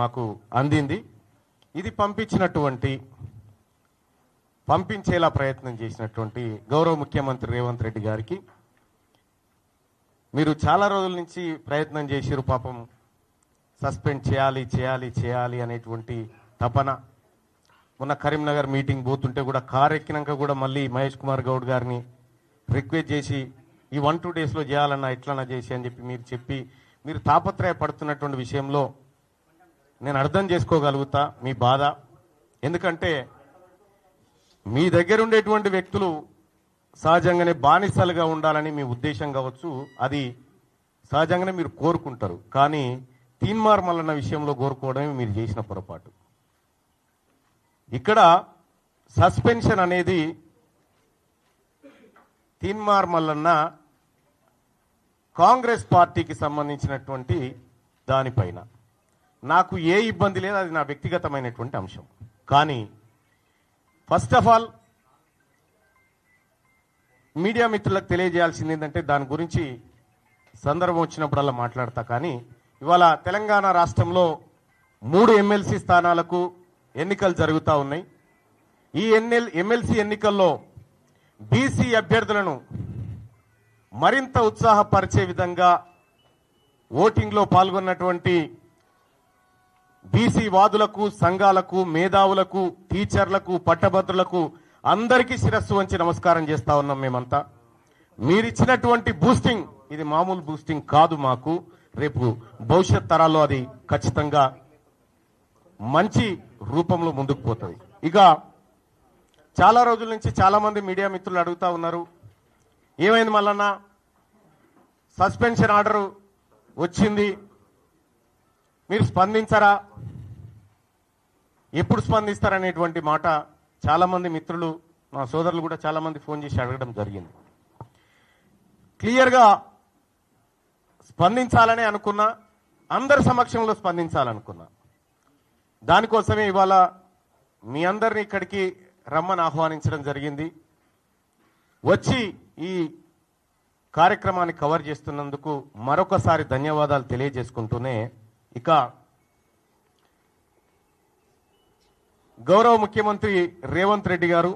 మాకు అందింది. ఇది పంపించినటువంటి పంపించేలా ప్రయత్నం చేసినటువంటి గౌరవ ముఖ్యమంత్రి రేవంత్ రెడ్డి గారికి. మీరు చాలా రోజుల నుంచి ప్రయత్నం చేసిరు పాపం. సస్పెండ్ చేయాలి చేయాలి చేయాలి అనేటువంటి తపన. మొన్న కరీంనగర్ మీటింగ్ పోతుంటే కూడా కార్ ఎక్కినాక కూడా మళ్ళీ మహేష్ కుమార్ గౌడ్ గారిని రిక్వెస్ట్ చేసి ఈ వన్ టూ డేస్లో చేయాలన్నా ఎట్లన్నా చేసి అని చెప్పి మీరు చెప్పి మీరు తాపత్రయపడుతున్నటువంటి విషయంలో నేను అర్థం చేసుకోగలుగుతా మీ బాధ. ఎందుకంటే మీ దగ్గర ఉండేటువంటి వ్యక్తులు సహజంగానే బానిసలుగా ఉండాలని మీ ఉద్దేశం కావచ్చు. అది సహజంగానే మీరు కోరుకుంటారు. కానీ తీన్మార్మలన్న విషయంలో కోరుకోవడమే మీరు చేసిన పొరపాటు. ఇక్కడ సస్పెన్షన్ అనేది తీన్మార్మల్లన్న కాంగ్రెస్ పార్టీకి సంబంధించినటువంటి దానిపైన. నాకు ఏ ఇబ్బంది లేదు అది నా వ్యక్తిగతమైనటువంటి అంశం. కానీ ఫస్ట్ ఆఫ్ ఆల్ మీడియా మిత్రులకు తెలియజేయాల్సింది ఏంటంటే దాని గురించి సందర్భం వచ్చినప్పుడల్లా మాట్లాడతా. కానీ ఇవాళ తెలంగాణ రాష్ట్రంలో మూడు ఎమ్మెల్సీ స్థానాలకు ఎన్నికలు జరుగుతూ ఉన్నాయి. ఈ ఎన్ఎల్ ఎమ్మెల్సీ ఎన్నికల్లో బీసీ అభ్యర్థులను మరింత ఉత్సాహపరిచే విధంగా ఓటింగ్లో పాల్గొన్నటువంటి బీసీ వాదులకు సంఘాలకు మేధావులకు టీచర్లకు పట్టభద్రులకు అందరికీ శిరస్సు వంచి నమస్కారం చేస్తా ఉన్నాం మేమంతా. మీరిచ్చినటువంటి బూస్టింగ్ ఇది మామూలు బూస్టింగ్ కాదు మాకు. రేపు భవిష్యత్ తరాల్లో అది ఖచ్చితంగా మంచి రూపంలో ముందుకు పోతుంది. ఇక చాలా రోజుల నుంచి చాలా మంది మీడియా మిత్రులు అడుగుతా ఉన్నారు ఏమైంది మళ్ళన్నా సస్పెన్షన్ ఆర్డర్ వచ్చింది మీరు స్పందించరా? ఎప్పుడు స్పందిస్తారనేటువంటి మాట చాలామంది మిత్రులు మా సోదరులు కూడా చాలామంది ఫోన్ చేసి అడగడం జరిగింది. క్లియర్గా స్పందించాలని అనుకున్నా అందరి సమక్షంలో స్పందించాలనుకున్నా. దానికోసమే ఇవాళ మీ అందరిని ఇక్కడికి రమ్మని ఆహ్వానించడం జరిగింది. వచ్చి ఈ కార్యక్రమాన్ని కవర్ చేస్తున్నందుకు మరొకసారి ధన్యవాదాలు తెలియజేసుకుంటూనే ఇక గౌరవ ముఖ్యమంత్రి రేవంత్ రెడ్డి గారు